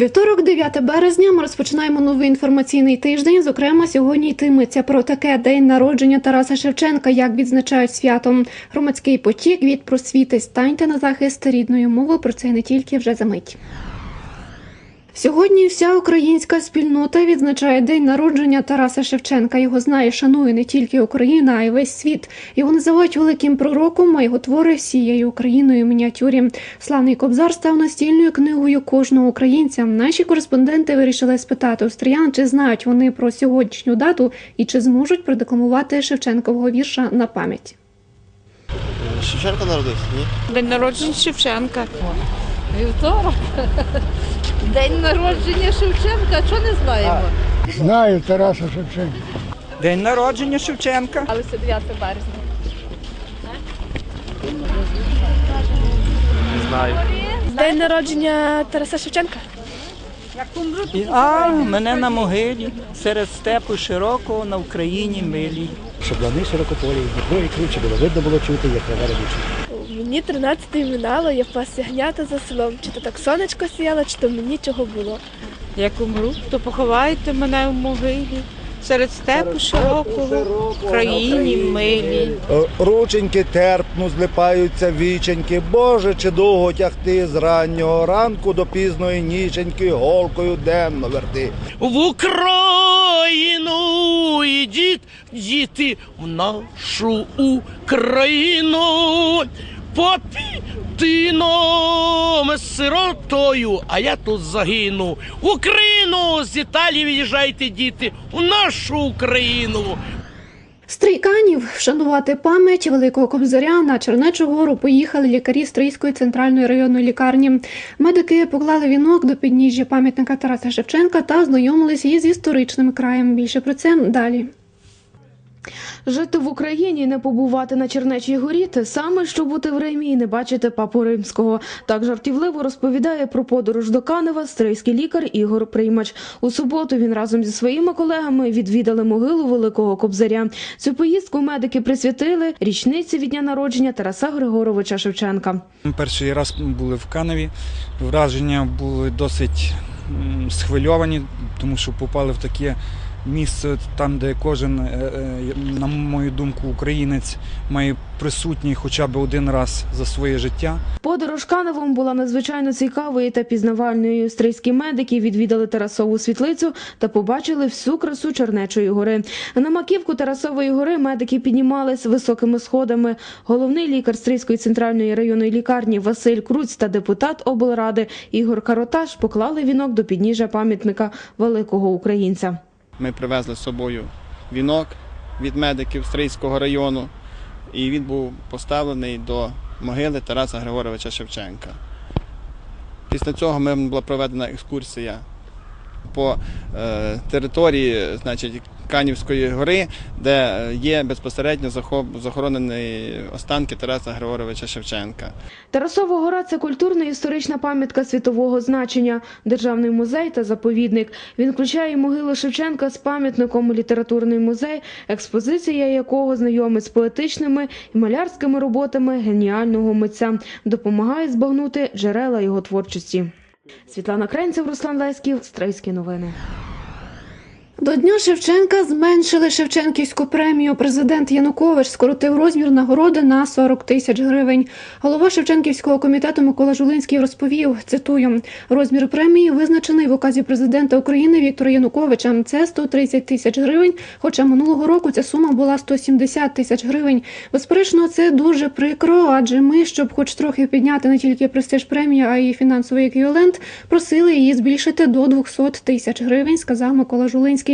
Вівторок, 9 березня, ми розпочинаємо новий інформаційний тиждень. Зокрема, сьогодні йтиметься про таке день народження Тараса Шевченка, як відзначають святом. Громадський потік від просвіти станьте на захист рідної мови. Про це не тільки вже за мить. Сьогодні вся українська спільнота відзначає день народження Тараса Шевченка. Його знає, і шанує не тільки Україна, а й весь світ. Його називають великим пророком, а його твори всією Україною в мініатюрі. Славний Кобзар став настільною книгою кожного українця. Наші кореспонденти вирішили спитати австріян, чи знають вони про сьогоднішню дату і чи зможуть продекламувати Шевченкового вірша на пам'ять. Шевченко народився, ні? День народження Шевченка. Вівторок. День народження Шевченка, що не знаємо? Знаю Тараса Шевченка. День народження Шевченка. Але це 9 березня. Знаю. День народження Тараса Шевченка. А мене на могилі серед степу широкого на Україні милій. Шаблани широкополі, Дніпро і круче було. Видно було чути, як трава родюча. Мені 13 минало, я пас ягнята за селом. Чи то так сонечко сіяло, чи то мені чого було. Як умру, то поховайте мене в могилі. Серед степу широкого, в країні милій. Е, Рученьки терпну, злипаються віченьки. Боже, чи довго тягти з раннього ранку до пізної ніченьки, голкою денно верти. в Україну ідіть, діти, в нашу Україну. Попітином сиротою, а я тут загину. В Україну з Італії від'їжджайте, діти, в нашу Україну. Стрійканів вшанувати пам'ять великого кобзаря на Чернечу гору поїхали лікарі Стрийської центральної районної лікарні. Медики поклали вінок до підніжжя пам'ятника Тараса Шевченка та ознайомилися із історичним краєм. Більше про це далі. Жити в Україні і не побувати на Чернечій горі те саме, що бути в Римі і не бачити папу римського. Так жартівливо розповідає про подорож до Канева стрийський лікар Ігор Приймач. У суботу він разом зі своїми колегами відвідали могилу великого кобзаря. Цю поїздку медики присвятили річниці від дня народження Тараса Григоровича Шевченка. Перший раз були в Каневі. Враження були досить схвильовані, тому що попали в таке місце, там, де кожен, е, е, на мою думку, українець має присутній хоча б один раз за своє життя. Подорож Каневом була надзвичайно цікавою та пізнавальною. Стрийські медики відвідали Тарасову світлицю та побачили всю красу Чернечої гори. На маківку Тарасової гори медики піднімались високими сходами. Головний лікар Стрийської центральної районної лікарні Василь Круць та депутат облради Ігор Кароташ поклали вінок до підніжжя пам'ятника великого українця. Ми привезли з собою вінок від медиків Стрийського району, і він був поставлений до могили Тараса Григоровича Шевченка. Після цього ми була проведена екскурсія по е, території значить, Канівської гори, де є безпосередньо захоронені останки Тараса Григоровича Шевченка. Тарасова гора це культурна і історична пам'ятка світового значення, державний музей та заповідник. Він включає могилу Шевченка з пам'ятником літературний музей, експозиція якого знайомить з поетичними і малярськими роботами геніального митця, допомагає збагнути джерела його творчості. Світлана Кренцев, Руслан Леськів, Стрийські новини. До Дня Шевченка зменшили Шевченківську премію. Президент Янукович скоротив розмір нагороди на 40 тисяч гривень. Голова Шевченківського комітету Микола Жулинський розповів, цитую, розмір премії визначений в указі президента України Віктора Януковича. Це 130 тисяч гривень, хоча минулого року ця сума була 170 тисяч гривень. Безперечно, це дуже прикро, адже ми, щоб хоч трохи підняти не тільки престиж премії, а й фінансовий еквівалент, просили її збільшити до 200 тисяч гривень, сказав Микола Жулинський.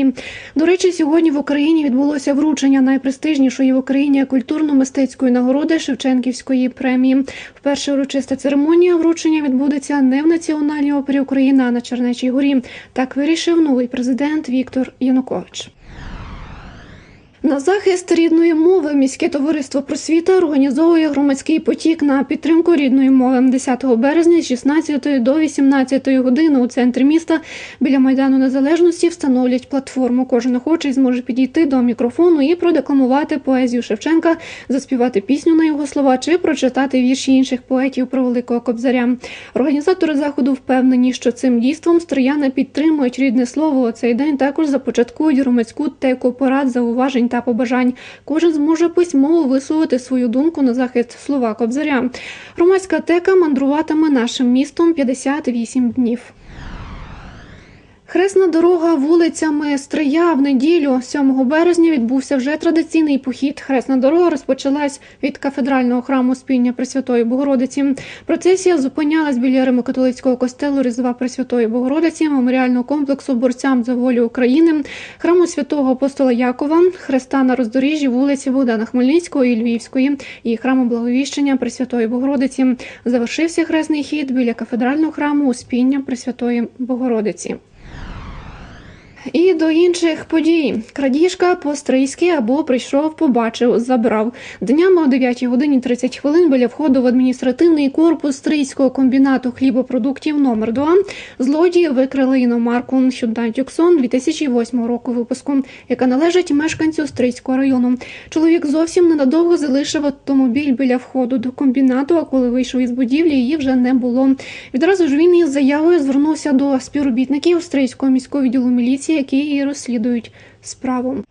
До речі, сьогодні в Україні відбулося вручення найпрестижнішої в Україні культурно-мистецької нагороди Шевченківської премії. Вперше урочиста церемонія вручення відбудеться не в Національній опері України, а на Чернечій горі. Так вирішив новий президент Віктор Янукович. На захист рідної мови міське товариство просвіта організовує громадський потік на підтримку рідної мови 10 березня з 16 до 18 години у центрі міста біля майдану незалежності встановлять платформу. Кожен охочий зможе підійти до мікрофону і продекламувати поезію Шевченка, заспівати пісню на його слова чи прочитати вірші інших поетів про великого кобзаря. Організатори заходу впевнені, що цим дійством стрияни підтримують рідне слово. У цей день також започаткують громадську теку порад, зауважень та побажань. Кожен зможе письмово висловити свою думку на захист слова кобзаря. Громадська тека мандруватиме нашим містом 58 днів. Хресна дорога вулицями Стрия в неділю 7 березня відбувся вже традиційний похід. Хресна дорога розпочалась від кафедрального храму спільня Пресвятої Богородиці. Процесія зупинялась біля Римокатолицького костелу Різдва Пресвятої Богородиці, меморіального комплексу борцям за волю України, храму святого апостола Якова, хреста на роздоріжжі вулиці Богдана Хмельницького і Львівської і храму Благовіщення Пресвятої Богородиці. Завершився хресний хід біля кафедрального храму Успіння Пресвятої Богородиці. І до інших подій. Крадіжка по-стрийськи або прийшов, побачив, забрав. Днями о 9 годині 30 хвилин біля входу в адміністративний корпус Стрийського комбінату хлібопродуктів номер 2 злодії викрили іномарку Hyundai Tucson 2008 року випуску, яка належить мешканцю Стрийського району. Чоловік зовсім ненадовго залишив автомобіль біля входу до комбінату, а коли вийшов із будівлі, її вже не було. Відразу ж він із заявою звернувся до співробітників Стрийського міського відділу міліції, які її розслідують справу.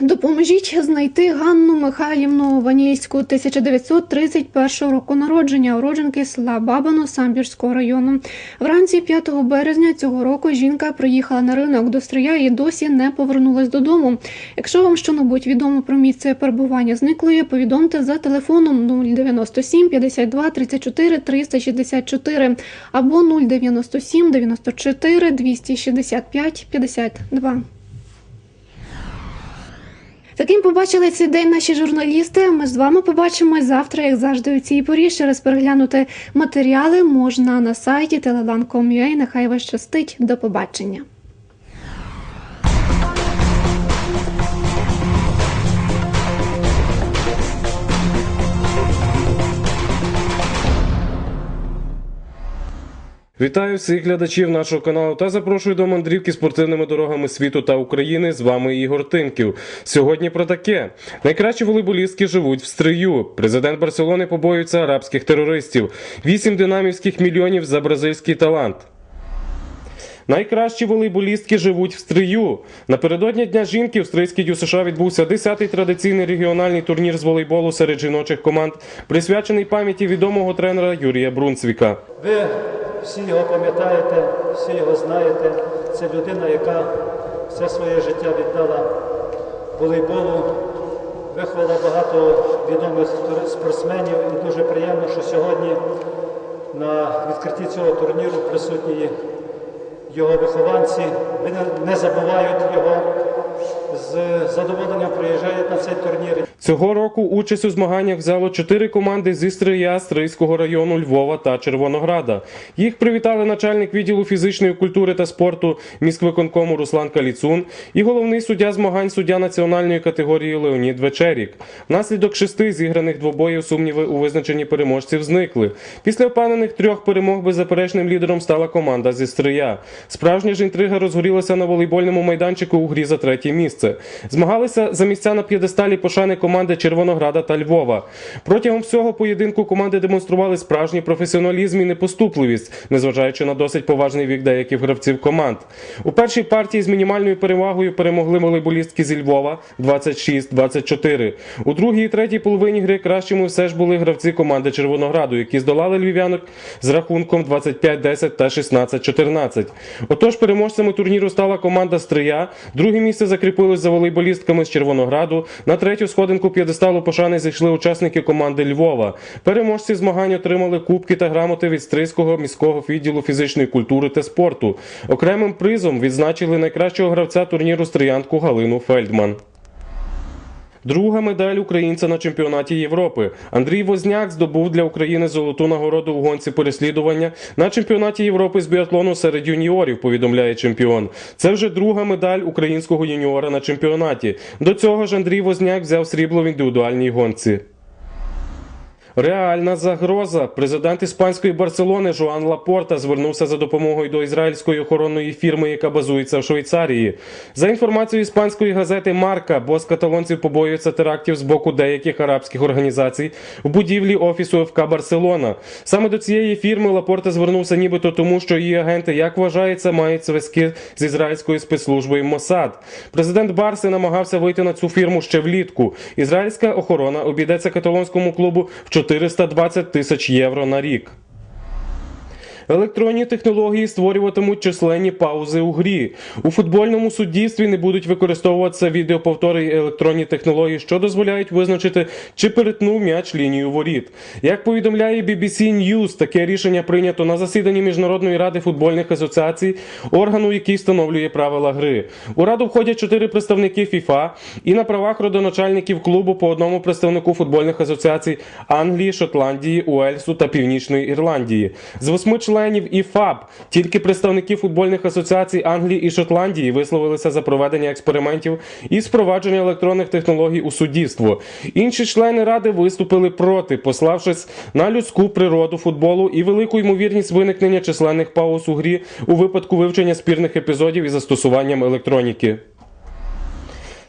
Допоможіть знайти Ганну Михайлівну Ванільську 1931 року народження, уродженки села Бабино Самбірського району. Вранці 5 березня цього року жінка приїхала на ринок до Стрия і досі не повернулась додому. Якщо вам що-небудь відомо про місце перебування зниклої, повідомте за телефоном 097 52 34 364 або 097 94 265 52. Таким побачили цей день наші журналісти. Ми з вами побачимось завтра, як завжди, у цій порі. Ще раз переглянути матеріали можна на сайті telelan.com.ua. Нехай вас щастить. До побачення. Вітаю всіх глядачів нашого каналу та запрошую до мандрівки спортивними дорогами світу та України. З вами Ігор Тимків. Сьогодні про таке: найкращі волейболістки живуть в стрию. Президент Барселони побоюється арабських терористів. Вісім динамівських мільйонів за бразильський талант. Найкращі волейболістки живуть в стрию. Напередодні Дня жінки в стрийській ДЮСШ відбувся 10-й традиційний регіональний турнір з волейболу серед жіночих команд, присвячений пам'яті відомого тренера Юрія Брунцвіка. Ви всі його пам'ятаєте, всі його знаєте. Це людина, яка все своє життя віддала волейболу, виховала багато відомих спортсменів. І дуже приємно, що сьогодні на відкритті цього турніру присутні його вихованці. Вони не забувають його. З задоволенням приїжджають на цей турнір. Цього року участь у змаганнях взяло чотири команди зі Стрия, Стрийського району, Львова та Червонограда. Їх привітали начальник відділу фізичної культури та спорту міськвиконкому Руслан Каліцун і головний суддя змагань суддя національної категорії Леонід Вечерік. Внаслідок шести зіграних двобоїв сумніви у визначенні переможців зникли. Після впевнених трьох перемог беззаперечним лідером стала команда зі Стрия. Справжня ж інтрига розгорілася на волейбольному майданчику у грі за третє місце. Змагалися за місця на п'єдесталі пошани команди Червонограда та Львова. Протягом всього поєдинку команди демонстрували справжній професіоналізм і непоступливість, незважаючи на досить поважний вік деяких гравців команд. У першій партії з мінімальною перевагою перемогли волейболістки зі Львова 26-24. У другій і третій половині гри кращими все ж були гравці команди Червонограду, які здолали львів'янок з рахунком 25-10 та 16-14. Отож, переможцями турніру стала команда Стрия. Друге місце закріпилось за волейболістками з Червонограду. На третю сходинку п'єдесталу пошани зайшли учасники команди Львова. Переможці змагань отримали кубки та грамоти від Стрийського міського відділу фізичної культури та спорту. Окремим призом відзначили найкращого гравця турніру стріянку Галину Фельдман. Друга медаль українця на чемпіонаті Європи. Андрій Возняк здобув для України золоту нагороду у гонці переслідування на чемпіонаті Європи з біатлону серед юніорів. Повідомляє чемпіон. Це вже друга медаль українського юніора на чемпіонаті. До цього ж Андрій Возняк взяв срібло в індивідуальній гонці. Реальна загроза. Президент іспанської Барселони Жоан Лапорта звернувся за допомогою до ізраїльської охоронної фірми, яка базується в Швейцарії. За інформацією іспанської газети Марка, бос каталонців побоюється терактів з боку деяких арабських організацій в будівлі офісу ФК Барселона. Саме до цієї фірми Лапорта звернувся нібито тому, що її агенти, як вважається, мають зв'язки з ізраїльською спецслужбою Мосад. Президент Барси намагався вийти на цю фірму ще влітку. Ізраїльська охорона обійдеться каталонському клубу в 420 тисяч євро на рік. Електронні технології створюватимуть численні паузи у грі. У футбольному суддівстві не будуть використовуватися відеоповтори і електронні технології, що дозволяють визначити, чи перетнув м'яч лінію воріт. Як повідомляє BBC News, таке рішення прийнято на засіданні Міжнародної ради футбольних асоціацій, органу, який встановлює правила гри. У раду входять чотири представники ФІФА і на правах родоначальників клубу по одному представнику футбольних асоціацій Англії, Шотландії, Уельсу та Північної Ірландії. З восьми членів ІФАБ тільки представники футбольних асоціацій Англії і Шотландії висловилися за проведення експериментів із впровадження електронних технологій у суддівство. Інші члени ради виступили проти, пославшись на людську природу футболу і велику ймовірність виникнення численних пауз у грі у випадку вивчення спірних епізодів із застосуванням електроніки.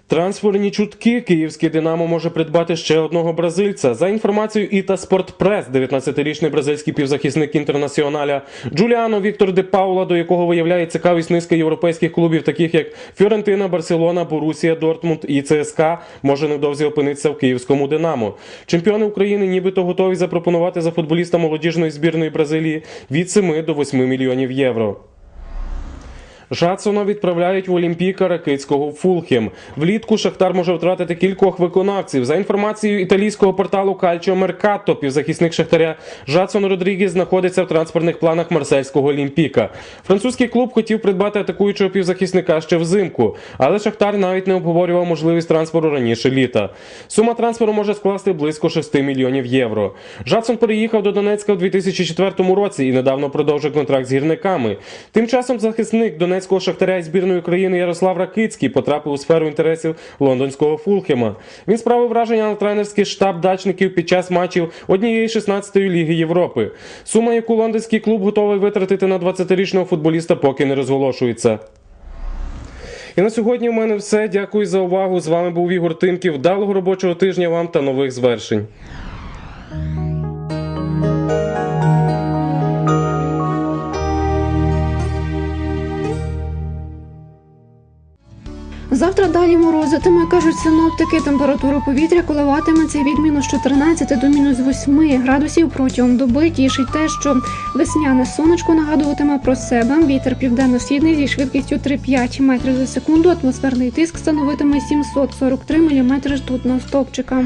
Трансферні чутки київське Динамо може придбати ще одного бразильця. За інформацією Іта Спортпрес, 19-річний бразильський півзахисник інтернаціоналя Джуліано Віктор де Паула, до якого виявляє цікавість низка європейських клубів, таких як Фіорентина, Барселона, Борусія, Дортмунд і ЦСКА, може невдовзі опинитися в київському Динамо. Чемпіони України нібито готові запропонувати за футболіста молодіжної збірної Бразилії від 7 до 8 мільйонів євро. Жадсона відправляють в Олімпійка Ракицького в Фулхем. Влітку Шахтар може втратити кількох виконавців. За інформацією італійського порталу Кальчо Меркато, півзахисник Шахтаря Жадсон Родрігес знаходиться в транспортних планах марсельського Олімпіка. Французький клуб хотів придбати атакуючого півзахисника ще взимку, але Шахтар навіть не обговорював можливість трансферу раніше літа. Сума трансферу може скласти близько 6 мільйонів євро. Жадсон переїхав до Донецька в 2004 році і недавно продовжив контракт з гірниками. Тим часом захисник Донецького шахтаря і збірної України Ярослав Ракицький потрапив у сферу інтересів лондонського Фулхема. Він справив враження на тренерський штаб дачників під час матчів однієї 16-ї ліги Європи. Сума, яку лондонський клуб готовий витратити на 20-річного футболіста, поки не розголошується. І на сьогодні в мене все. Дякую за увагу. З вами був Ігор Тимків. Вдалого робочого тижня вам та нових звершень. Завтра далі морозитиме, кажуть синоптики. Температура повітря коливатиметься від мінус 14 до мінус 8 градусів протягом доби. Тішить те, що весняне сонечко нагадуватиме про себе. Вітер південно-східний зі швидкістю 3-5 метрів за секунду. Атмосферний тиск становитиме 743 мм ртутного стовпчика.